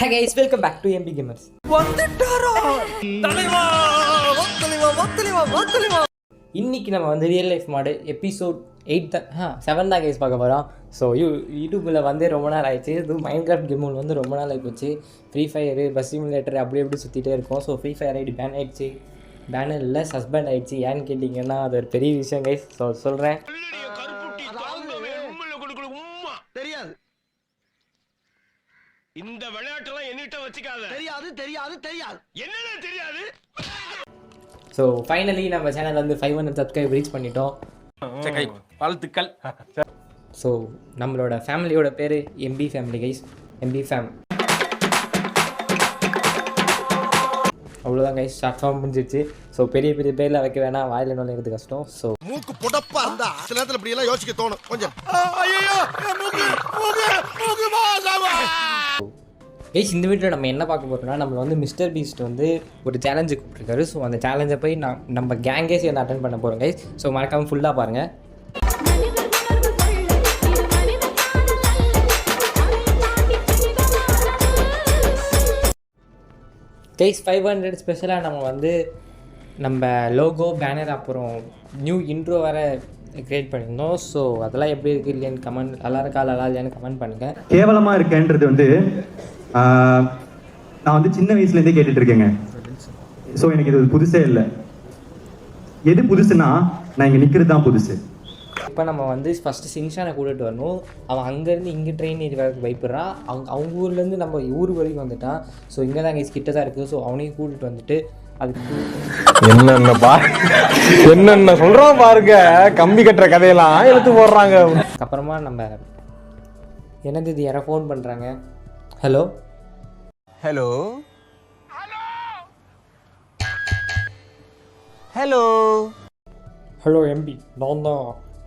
Hey guys welcome back to MB gamers இன்னைக்கு நம்ம வந்து ரியல் லைஃப் மாடு எபிசோட் எயிட் தான் ஆ செவன் தான் கைஸ் பார்க்க போகிறோம் ஸோ யூ யூடியூப்பில் வந்து ரொம்ப நாள் ஆயிடுச்சு. இது மைண்ட் கிராஃப்ட் கேம் வந்து ரொம்ப நாள் ஆகிப்போச்சு ஃப்ரீ ஃபயரு பஸ் சிமுலேட்டர் அப்படி அப்படி சுற்றிட்டே இருக்கும். So free fire ID ban ஆயிடுச்சு. பேனர் இல்லை சஸ்பெண்ட் ஆயிடுச்சு. ஏன்னு கேட்டிங்கன்னா அது ஒரு பெரிய விஷயம் கைஸ் ஸோ சொல்கிறேன் தெரியாது இந்த விளையாட்டெல்லாம் என்னிட்ட வச்சுக்காத தெரியாது தெரியாது தெரியாது என்னன்னு தெரியாது ஸோ ஃபைனலி நம்ம சேனல் வந்து ஃபைவ் ஹண்ட்ரட் சப்ஸ்கிரைப் ரீச் பண்ணிட்டோம் வாழ்த்துக்கள் ஸோ நம்மளோட ஃபேமிலியோட பேர் MB family guys MB fame அவ்வளோதான் கைஸ் ஷார்ட் ஃபார்ம் முடிஞ்சிருச்சு ஸோ பெரிய பெரிய பேரில் வைக்க வேணாம் வாயில் நுழையிறது கஷ்டம் ஸோ மூக்கு புடப்பா இருந்தா சில நேரத்துல இப்படி எல்லாம் யோசிக்க தோணும் கொஞ்சம் கைஸ் இந்த வீட்டில் நம்ம என்ன பார்க்க போகிறோம்னா நம்மளை வந்து மிஸ்டர் பீஸ்ட் வந்து ஒரு சேலஞ்சு கூப்பிட்ருக்காரு ஸோ அந்த சேலஞ்சை போய் நான் நம்ம கேங்கே சேர்ந்து அட்டன் பண்ண போகிறோம் கைஸ் ஸோ மறக்காமல் ஃபுல்லாக பாருங்கள் கைஸ் ஃபைவ் ஹண்ட்ரட் ஸ்பெஷலாக நம்ம வந்து நம்ம லோகோ பேனர் அப்புறம் நியூ இன்ட்ரோ வேறு கிரியேட் பண்ணியிருந்தோம். ஸோ அதெல்லாம் எப்படி இருக்குது இல்லையான்னு கமெண்ட் நல்லா இருக்கா நல்லா இல்லையான்னு கமெண்ட் பண்ணுங்கள் கேவலமாக இருக்கேன்றது வந்து நான் வந்து சின்ன வயசுல இருந்தே கேட்டுட்டு இருக்கேங்க ஸோ எனக்கு இது புதுசே இல்லை. எது புதுசுன்னா நான் இங்க நிக்கிறது தான் புதுசு. இப்போ நம்ம வந்து ஃபஸ்ட்டு சிங்ஷானை கூட்டிகிட்டு வரணும். அவன் அங்கேருந்து இங்கே ட்ரெயின் ஏறி வரதுக்கு பயப்படுறான் அவங்க அவங்க ஊர்லேருந்து நம்ம ஊர் வரைக்கும் வந்துட்டான். ஸோ இங்கே தான் இங்கே கிட்ட தான் இருக்குது ஸோ அவனையும் கூட்டிகிட்டு வந்துட்டு அதுக்கு என்னென்ன பா என்னென்ன சொல்றான் பாருங்க. கம்பி கட்டுற கதையெல்லாம் எடுத்து போடுறாங்க. அப்புறமா நம்ம என்னது இது யாரோ ஃபோன் பண்ணுறாங்க hello hello hello hello MB நான் தான்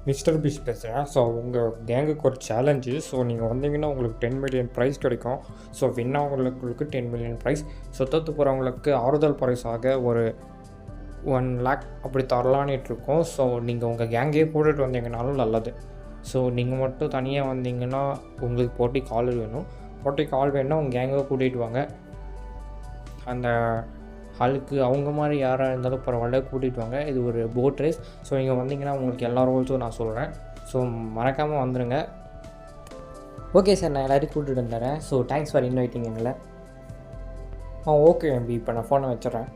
மிஸ்டர் பீஸ் பேசுகிறேன் ஸோ உங்கள் கேங்குக்கு ஒரு சேலஞ்சு ஸோ நீங்கள் வந்தீங்கன்னா உங்களுக்கு டென் மில்லியன் ப்ரைஸ் கிடைக்கும். ஸோ வின் ஆகிறவங்களுக்கு டென் மில்லியன் ப்ரைஸ் ஸோ தோற்று போகிறவங்களுக்கு ஆறுதல் பரிசாக ஒரு ஒன் லேக் அப்படி தரலான்னு இருக்கோம். ஸோ நீங்கள் உங்கள் கேங்கே போட்டுட்டு வந்தீங்கனாலும் நல்லது. ஸோ நீங்கள் மட்டும் தனியாக வந்தீங்கன்னா உங்களுக்கு போட்டி கால் வேணும் போட்டி கால் வேணும்னா உங்கள் கேங்கை கூட்டிகிட்டு வாங்க. அந்த ஆளுக்கு அவங்க மாதிரி யாராக இருந்தாலும் பரவாயில்ல கூட்டிகிட்டு வாங்க. இது ஒரு போட் ரேஸ் ஸோ இங்கே வந்தீங்கன்னா உங்களுக்கு எல்லா ரூல்ஸும் நான் சொல்கிறேன் ஸோ மறக்காமல் வந்துடுங்க ஓகே சார் நான் எல்லாரையும் கூப்பிட்டு வந்துடுறேன் ஸோ தேங்க்ஸ் ஃபார் இன்வைட்டிங் எங்களை. ஆ ஓகே எம்பி இப்போ நான் ஃபோனை வச்சிடுறேன்.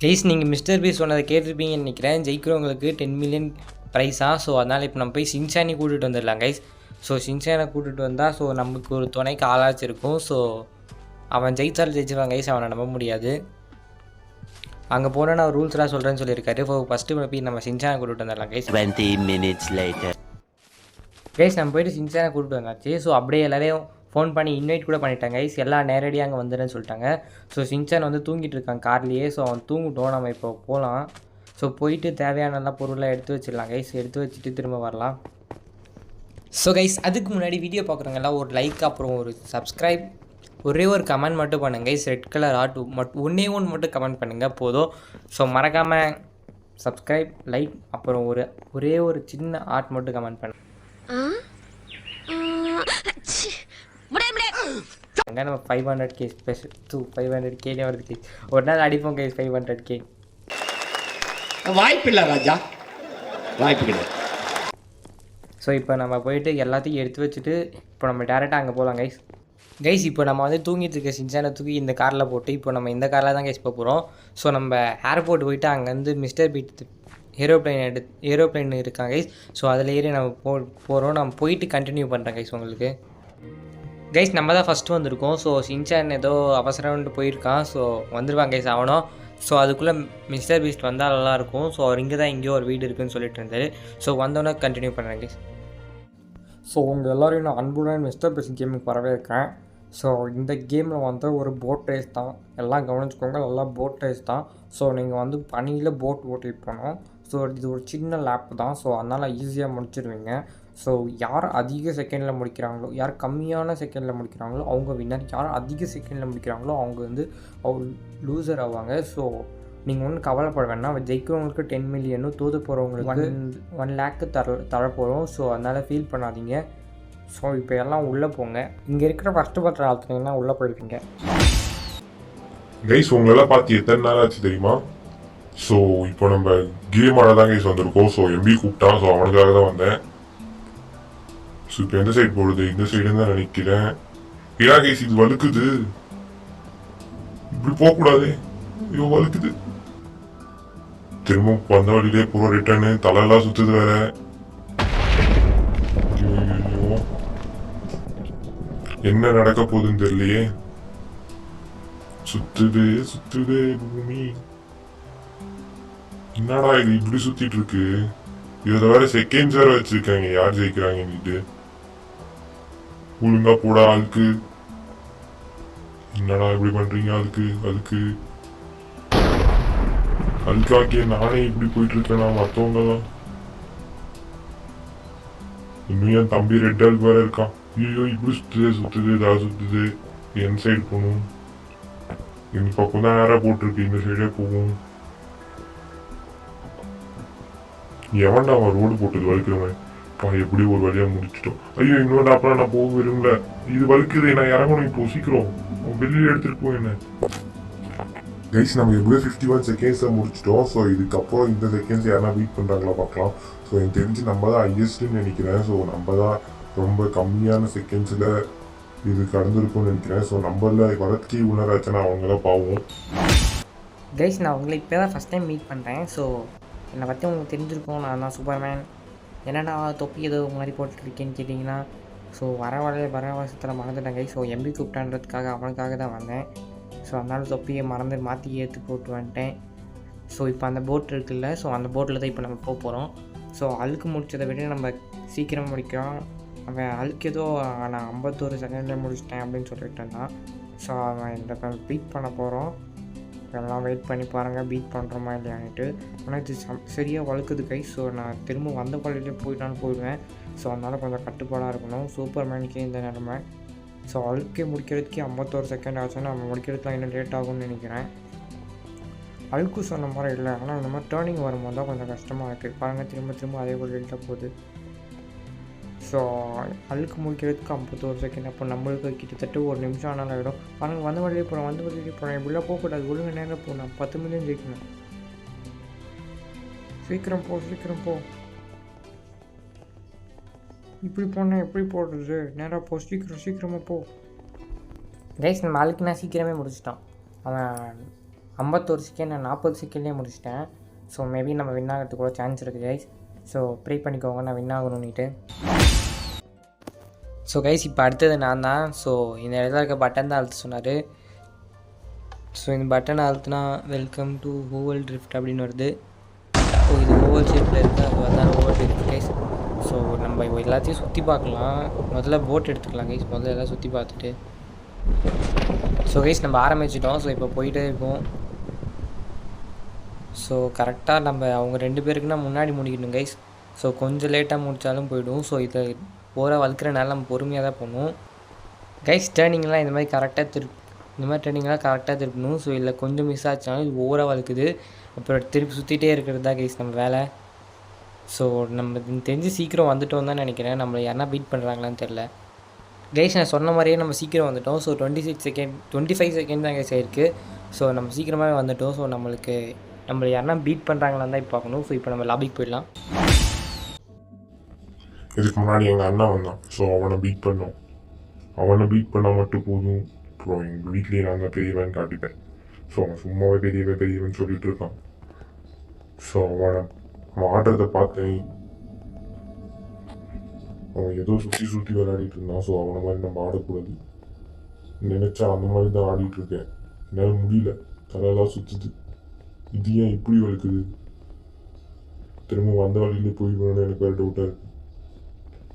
ப்ளீஸ் நீங்கள் மிஸ்டர் பி சொன்னதை கேட்டிருப்பீங்கன்னு நினைக்கிறேன். ஜெயிக்கிறவங்களுக்கு டென் மில்லியன் ப்ரைஸாக ஸோ அதனால் இப்போ நம்ம போய் சின்சானி கூட்டிகிட்டு வந்துடலாம் கைஸ் ஸோ சின்சானை கூட்டிகிட்டு வந்தால் ஸோ நமக்கு ஒரு துணைக்கு ஆளாச்சு இருக்கும். ஸோ அவன் ஜெயிச்சாலும் ஜெயிச்சிருவான் கைஸ் அவனை நம்ப முடியாது. அங்கே போனால் நான் ரூல்ஸ்லாம் சொல்கிறேன்னு சொல்லியிருக்காரு. ஸோ ஃபஸ்ட்டு போய் நம்ம சின்சானை கூட்டிகிட்டு வந்துடலாம் கைஸ் 20 minutes later. கைஸ் நம்ம போயிட்டு சின்சானை கூட்டிட்டு வந்தாச்சு. ஸோ அப்படியே எல்லாரையும் ஃபோன் பண்ணி இன்வைட் கூட பண்ணிட்டாங்க கைஸ் எல்லாம் நேரடியாக அங்கே வந்துடுன்னு சொல்லிட்டாங்க. ஸோ சின்சான் வந்து தூங்கிட்டு இருக்கான் கார்லேயே. ஸோ அவன் தூங்கிட்டோம். நம்ம இப்போ போகலாம் ஸோ போயிட்டு தேவையான எல்லா பொருளை எடுத்து வச்சிடலாம் கைஸ் எடுத்து வச்சுட்டு திரும்ப வரலாம். ஸோ கைஸ் அதுக்கு முன்னாடி வீடியோ பார்க்குறவங்கெல்லாம் ஒரு லைக் அப்புறம் ஒரு சப்ஸ்கிரைப் ஒரே ஒரு கமெண்ட் மட்டும் பண்ணுங்க. கைஸ் ரெட் கலர் ஆர்ட் மட்டும் ஒன்றே ஒன்று மட்டும் கமெண்ட் பண்ணுங்கள் போதும். ஸோ மறக்காமல் சப்ஸ்கிரைப் லைக் அப்புறம் ஒரு ஒரே ஒரு சின்ன ஆர்ட் மட்டும் கமெண்ட் பண்ணுங்க. அங்கே நம்ம five hundred K special to five hundred Cayley வருது கே ஒரு நாள் அடிப்போம் கே ஃபைவ் ஹண்ட்ரட் கே வாய்ப்பில்லை ராஜா. வாய்ப்பு கிடையாது. ஸோ இப்போ நம்ம போயிட்டு எல்லாத்தையும் எடுத்து வச்சுட்டு இப்போ நம்ம டேரெக்டாக அங்கே போகலாம் கைஸ் கைஸ் இப்போ நம்ம வந்து தூங்கிட்டு இருக்க சின்சானை தூக்கி இந்த காரில் போட்டு இப்போ நம்ம இந்த காரில் தான் கைஸ் போகிறோம் ஸோ நம்ம ஏர்போர்ட் போயிட்டு அங்கேருந்து மிஸ்டர் பீட் ஏரோப்ளைன் எடு ஏரோப்ளைன் இருக்காங்க கைஸ் ஸோ அதில் ஏறி நம்ம போ போகிறோம் நம்ம போயிட்டு கண்டினியூ பண்ணுறேன் கைஸ் உங்களுக்கு. கைஸ் நம்ம தான் ஃபஸ்ட்டு வந்திருக்கோம். ஸோ சின்சான் ஏதோ அவசரம்ட்டு போயிருக்கான். ஸோ வந்துருவாங்க கைஸ் அவனும் ஸோ அதுக்குள்ளே மிஸ்டர் பீஸ்ட் வந்தால் நல்லாயிருக்கும் ஸோ அவர் இங்கே தான் எங்கேயோ ஒரு வீடு இருக்குதுன்னு சொல்லிட்டு இருந்தார். ஸோ வந்தோடனே கண்டினியூ பண்ணுறேன் கைஸ் ஸோ உங்கள் எல்லோரையும் நான் அன்புடன் மிஸ்டர் பீஸ் கேமுக்கு வரவே இருக்கேன் ஸோ இந்த கேமில் வந்து ஒரு போட் ரேஸ் தான். எல்லாம் கவனிச்சுக்கோங்க எல்லாம் போட் ரேஸ் தான். ஸோ நீங்கள் வந்து பனியில் போட் ஓட்டிட்டு போகணும். ஸோ இது ஒரு சின்ன லேப் தான். ஸோ அதனால் ஈஸியாக முடிச்சிடுவீங்க ஸோ யார் அதிக செகண்டில் முடிக்கிறாங்களோ யார் கம்மியான செகண்டில் முடிக்கிறாங்களோ அவங்க வின்னர் யார் அதிக செகண்டில் முடிக்கிறாங்களோ அவங்க வந்து அவங்க லூசர் ஆவாங்க. ஸோ நீங்கள் ஒன்றும் கவலைப்பட வேணாம் ஜெயிக்கிறவங்களுக்கு டென் மில்லியனும் தோற்று போகிறவங்களுக்கு ஒன் ஒன் லேக்கு தர தர போகிறோம் ஸோ அதனால் ஃபீல் பண்ணாதீங்க. ஸோ இப்போ எல்லாம் உள்ளே போங்க. இங்கே இருக்கிற ஃபஸ்ட்டு பத்திர ஆளுத்துனீங்கன்னா உள்ளே போயிருக்கீங்க. கைஸ் உங்களெல்லாம் பார்த்து எத்தனை நாள் ஆச்சு தெரியுமா? ஸோ இப்போ நம்ம கேம் ஆட தான் கைஸ் வந்திருக்கோம். ஸோ எம்பி கூப்பிட்டான். ஸோ அவனுக்காக தான் வந்தேன். ஸோ இப்போ எந்த சைடு போடுது இந்த சைடுன்னு தான் நினைக்கிறேன். ஏன் கைஸ் இது வழுக்குது? இப்படி போகக்கூடாது. ஐயோ வழுக்குது. திரும்ப வந்த வழியிலே பூரா ரிட்டர்னு தலையெல்லாம் சுத்துது வேற. என்ன நடக்க போகுதுன்னு தெரியலையே. சுத்துது சுத்துது பூமி. என்னடா இது இப்படி சுத்திட்டு இருக்கு? இதுல வேற செகண்ட் வேற வச்சிருக்காங்க. யார் ஜெயிக்கிறாங்கன்னுட்டு ஒழுங்கா போடா அதுக்கு என்னடா இப்படி பண்றீங்க அதுக்கு அதுக்கு? அதுக்காக்கே நானே இப்படி போயிட்டு இருக்கேனா மற்றவங்க தான் இன்னும் என் தம்பி ரெட் ஆல் வேற இருக்கான். ஐயோ இப்படி சுத்துது சுத்துது ஏதாவது சுத்துது. என் சைடு போகணும். இந்த பக்கம் தான் நேரா போட்டிருக்கு. இந்த சைடே போகும் எவன்டா அவன் ரோடு போட்டது வலிக்கிறவன்? பா எப்படி ஒரு வழியா முடிச்சிட்டோம். ஐயோ இன்னொரு அப்புறம் நான் போக விரும்பல. இது வலிக்குது நான் இறங்கணும் இப்போ சீக்கிரம். அவன் வெளியில எடுத்துட்டு போ என்ன? கைஸ் நம்ம எப்படியோ ஃபிஃப்டி ஒன் செகண்ட்ஸில் முடிச்சிட்டோம். ஸோ இதுக்கப்புறம் இந்த செகண்ட்ஸ் யாரா பீட் பண்ணுறாங்களா பார்க்கலாம். ஸோ எனக்கு தெரிஞ்சு நம்ம தான் ஹையஸ்ட்டுன்னு நினைக்கிறேன். ஸோ நம்ம தான் ரொம்ப கம்மியான செகண்ட்ஸில் இது கடந்திருக்கும்னு நினைக்கிறேன். ஸோ நம்மள வரத்துக்கு உணராச்சுன்னா அவங்க தான் பாவம். கைஸ் நான் உங்களை இப்போ தான் ஃபஸ்ட் டைம் மீட் பண்ணுறேன் ஸோ என்னை பற்றி உங்களுக்கு தெரிஞ்சிருக்கும். நான் தான் சூப்பர்மேன் என்னடா தொப்பி ஏதோ மாதிரி போட்டுருக்கேன்னு கேட்டிங்கன்னா ஸோ வர வர வர வருஷத்தில் மறந்துட்டேன் கைஸ் ஸோ எம்பி கூப்பிட்டான்றதுக்காக அவனுக்காக தான் வந்தேன். ஸோ அதனால் தொப்பியை மறந்து மாற்றி ஏற்று போட்டு வந்துட்டேன். ஸோ இப்போ அந்த போட் இருக்குல்ல ஸோ அந்த போட்டில் தான் இப்போ நம்ம போக போகிறோம் ஸோ அழுக்கு முடிச்சதை விட நம்ம சீக்கிரம் முடிக்கிறோம் அவன் அழுக்கு ஏதோ நான் ஐம்பத்தோரு செகண்டில் முடிச்சிட்டேன் அப்படின்னு சொல்லிட்டு இருந்தான். ஸோ அவன் இந்த பீட் பண்ண போகிறோம் எல்லாம் வெயிட் பண்ணி பாருங்கள் பீட் பண்ணுறோமா இல்லையான்ட்டு ஆனால் இது சம் சரியாக வழுக்குது கை. ஸோ நான் திரும்ப வந்த பள்ளியிலே போயிட்டான்னு போயிடுவேன். ஸோ அதனால் கொஞ்சம் கட்டுப்பாடாக இருக்கணும். சூப்பர் மேனுக்கே இந்த நிலமை. ஸோ அழுக்கே முடிக்கிறதுக்கே ஐம்பத்தோரு செகண்ட் ஆச்சுன்னா நம்ம முடிக்கிறதுலாம் இன்னும் லேட் ஆகும்னு நினைக்கிறேன். அழுக்கு சொன்ன மாதிரி இல்லை. ஆனால் இந்த மாதிரி டேர்னிங் வரும்போது தான் கொஞ்சம் கஷ்டமாக இருக்குது பாருங்கள் திரும்ப திரும்ப அதே போல் லேட்டாக போகுது. ஸோ அழுக்கு முடிக்கிறதுக்கு ஐம்பத்தோரு செகண்ட் அப்போ நம்மளுக்கு கிட்டத்தட்ட ஒரு நிமிஷம் ஆனாலும் ஆகிடும் பாருங்கள் வந்த வழியே போகிறோம் வந்த வழியே போகிறோம் இப்படிலாம் போகக்கூடாது. ஒழுங்கு நேரம் போகணும். பத்து மில்லியன் ஜெயிக்கணும். சீக்கிரம் போ சீக்கிரம் போ. இப்படி போனால் எப்படி போடுறது? நேராக போ சீக்கிரம் சீக்கிரமாக போ. கைஸ் நம்ம ஆளுக்கு நான் சீக்கிரமே முடிச்சிட்டோம். அவன் ஐம்பத்தோரு செகண்ட் நான் நாற்பது செகண்ட்லேயே முடிச்சிட்டேன். ஸோ மேபி நம்ம வின் ஆகிறதுக்கு கூட சான்ஸ் இருக்குது கைஸ் ஸோ ப்ரே பண்ணிக்கோங்க நான் வின் ஆகணும்னுட்டு. ஸோ கைஸ் இப்போ அடுத்தது நான் தான். ஸோ இந்த இடத்துல இருக்க பட்டன் தான் அழுத்த சொன்னார். ஸோ இந்த பட்டன் அழுத்தினா வெல்கம் டு ஓவல் ட்ரிஃப்ட் அப்படின்னு வருது. ஓ இது ஹூவல் ஷேப்பில் இருக்குது அது வந்தால் ஓவல் ட்ரிஃப்ட் கைஸ் ஸோ நம்ம இப்போ எல்லாத்தையும் சுற்றி பார்க்கலாம். முதல்ல போட் எடுத்துக்கலாம் கைஸ் முதல்ல எல்லாம் சுற்றி பார்த்துட்டு. ஸோ கைஸ் நம்ம ஆரம்பிச்சிட்டோம். ஸோ இப்போ போயிட்டே இருக்கோம். ஸோ கரெக்டாக நம்ம அவங்க ரெண்டு பேருக்குன்னா முன்னாடி முடிக்கணும் கைஸ் ஸோ கொஞ்சம் லேட்டாக முடித்தாலும் போயிடும். ஸோ இதை ஓராக வளர்க்குறனால நம்ம பொறுமையாக தான் போகணும். கைஸ் டேர்னிங்லாம் இந்த மாதிரி கரெக்டாக திரு இந்த மாதிரி ட்ரெயினிங்லாம் கரெக்டாக திருப்பணும். ஸோ இல்லை கொஞ்சம் மிஸ் ஆச்சுனாலும் இது ஓவராக வளர்க்குது. அப்புறம் திருப்பி சுற்றிட்டே இருக்கிறது தான் கைஸ் நம்ம வேலை. ஸோ நம்ம தெரிஞ்சு சீக்கிரம் வந்துட்டோம் தான் நினைக்கிறேன். நம்மளை யாருனா பீட் பண்ணுறாங்களான்னு தெரில கைஸ் நான் சொன்ன மாதிரியே நம்ம சீக்கிரம் வந்துட்டோம். So twenty six second twenty five second தான் கைஸ் ஆயிருக்கு. ஸோ நம்ம சீக்கிரமாகவே வந்துட்டோம். ஸோ நம்மளுக்கு நம்மளை யாருனா பீட் பண்ணுறாங்களான்னு தான் இப்போ பார்க்கணும். ஸோ இப்போ நம்ம லாபிக்கு போயிடலாம். இதுக்கு முன்னாடி எங்கள் அண்ணா வந்தான். ஸோ அவனை பீட் பண்ணோம். அவனை பீட் பண்ணால் மட்டும் போதும். அப்புறம் எங்கள் வீட்லேயே நான் தான் பெரியவன் காட்டிட்டேன் ஸோ அவன் சும்மாவே பெரியவன் பெரியவன் சொல்லிட்டு இருக்கான். ஸோ அவனை அவன் ஆடுறத பார்த்தேன் அவன் ஏதோ சுற்றி சுற்றி விளையாடிட்டு இருந்தான். ஸோ அவனை மாதிரி நம்ம ஆடக்கூடாது. நினச்சா அந்த மாதிரி தான் ஆடிட்டு இருக்கேன். என்னால் முடியல. தலையெல்லாம் சுற்றுது இது ஏன் இப்படி வலிக்குது? திரும்ப வந்த வழியிலே போயிடுவேன்னு எனக்கு வேறு டவுட்டாக இருக்கு.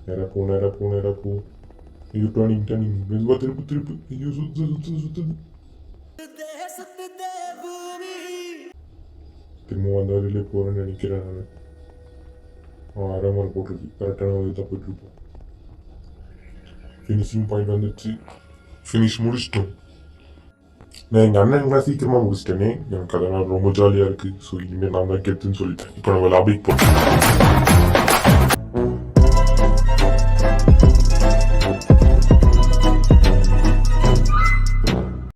நேரா போ நேரா போ நேரா போ. ஐயோ டர்னிங் டர்னிங் மெதுவாக திருப்பு திருப்பு. ஐயோ சுத்து சுற்று சுத்துது. திரும்ப வந்த வழியிலே போகிறேன்னு நினைக்கிறேன் நான். அவன் அரை போட்டிருக்கு கரெக்டான வழி தான் போயிட்டு ஃபினிஷிங் பாயிண்ட் வந்துச்சு ஃபினிஷ் முடிச்சிட்டோம். நான் எங்கள் அண்ணன்லாம் சீக்கிரமாக முடிச்சிட்டேனே. எனக்கு அதெல்லாம் ரொம்ப ஜாலியாக இருக்குது ஸோ இனிமேல் நான் தான் கெத்துன்னு சொல்லிட்டேன். இப்போ நம்ம லாபிக் போகிறோம்